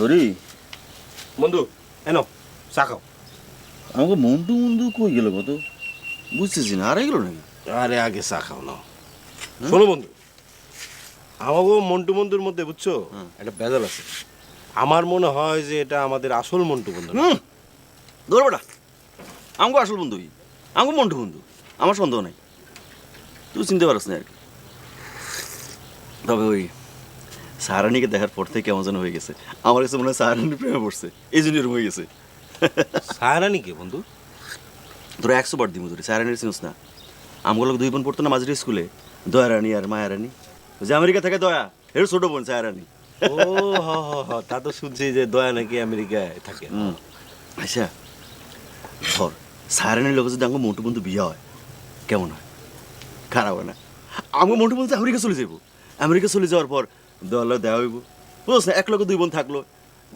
হরি বন্ধু এনো চা খাও। আমাকে মন্টু মন্টু কই গেল কত? বুঝতেছি না হারাই গেল নাকি? আরে আগে চা খাও না শোনো বন্ধু আমাকে মন্টু বন্ধুর মধ্যে বুঝছ? একটা বেজাল আছে। আমার মনে হয় যে এটা আমাদের আসল মন্টু বন্ধু না। হুম। ধর বেটা আমাকে আসল বন্ধু আমাকে মন্টু বন্ধু আমার সন্দেহ নাই। তুই চিনতে পারস না আর কি। তবে ওই সাহারানিকে দেখার পর থেকে কেমন যেন হয়ে গেছে। আমার কাছে মনে হয় সাহারানি প্রেমে পড়ছে। এই জন্য এরকম হয়ে গেছে। সায়রানি কে বন্ধু? তোরা একশো বার দিমু ধরে সাহারানির চিনিস না। আমগুলো দুই বোন পড়তো না মাঝের স্কুলে? দয়া রানী আর মায়া রানী যে আমেরিকা থেকে দয়া এর ছোট বোন সাহারানি। ও হ হ হ তা তো শুনছি যে দয়া নাকি আমেরিকায় থাকে। আচ্ছা ধর সাহারানির লোক যদি আমার মোটু বন্ধু বিয়ে হয় কেমন হয়? খারাপ হয় না। আমার মোটু বন্ধু আমেরিকা চলে যাব আমেরিকা চলে যাওয়ার পর দেওয়ালে দেওয়া হইব। বুঝছ না? এক লোক দুই বোন থাকল।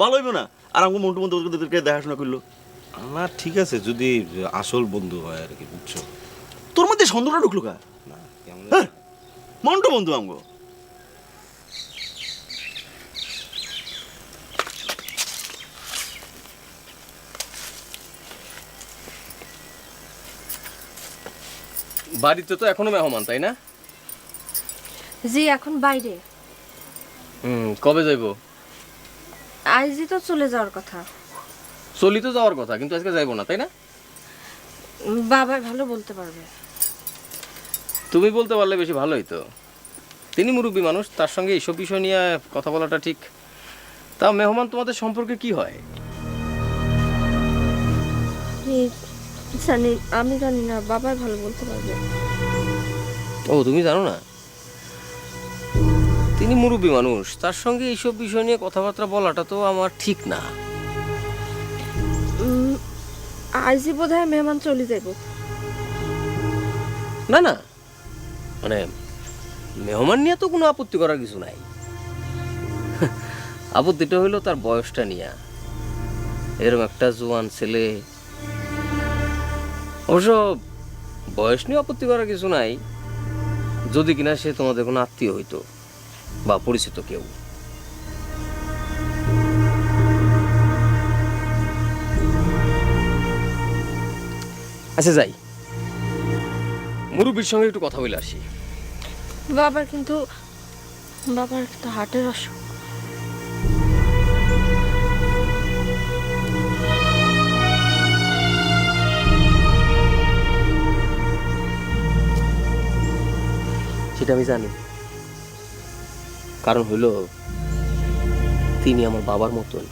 ভালো হইব না? আর মোটু বন্ধু ওদেরকে দেখাশোনা করল। না ঠিক আছে যদি আসল বন্ধু হয় আর কি বুঝছ? তোর মধ্যে সন্দেহটা ঢুকলো কা? না কেমন হ্যাঁ মন্টু বন্ধু আমগো। বাড়িতে তো এখনও মেহমান তাই না? জি এখন বাইরে। হুম কবে যাইব? আইজি তো চলে যাওয়ার কথা। চলি তো যাওয়ার কথা কিন্তু আজকে যাইবো না তাই না? বাবাই ভালো বলতে পারবে। তুমি বলতে পারলে বেশি ভালোই তো। তিনি মুরব্বী মানুষ তার সঙ্গে এইসব বিষয় নিয়ে কথা বলাটা ঠিক। তা মেহমান তোমাদের সম্পর্কে কি হয়? জানি আমি জানি না বাবাই ভালো বলতে পারবে। ও তুমি জানো না? তিনি মুরব্বী মানুষ। তার সঙ্গে এইসব বিষয় নিয়ে কথাবার্তা বলাটা তো আমার ঠিক না। আইজি বোধ হয় মেহমান চলে যাব। না না। মানে মেহমান নিয়ে তো কোনো আপত্তি করার কিছু নাই। আপত্তিটা হইল তার বয়সটা নিয়ে। এরকম একটা জোয়ান ছেলে। অবশ্য বয়স নিয়ে আপত্তি করার কিছু নাই। যদি কিনা সে তোমাদের কোনো আত্মীয় হইতো। বা পরিচিত কেউ। আচ্ছা যাই। মুরব্বীর সঙ্গে একটু কথা বলে আসি। বাবার কিন্তু বাবার কিন্তু হার্টের অসুখ। সেটা আমি জানি। কারণ হইল তিনি আমার বাবার মতন।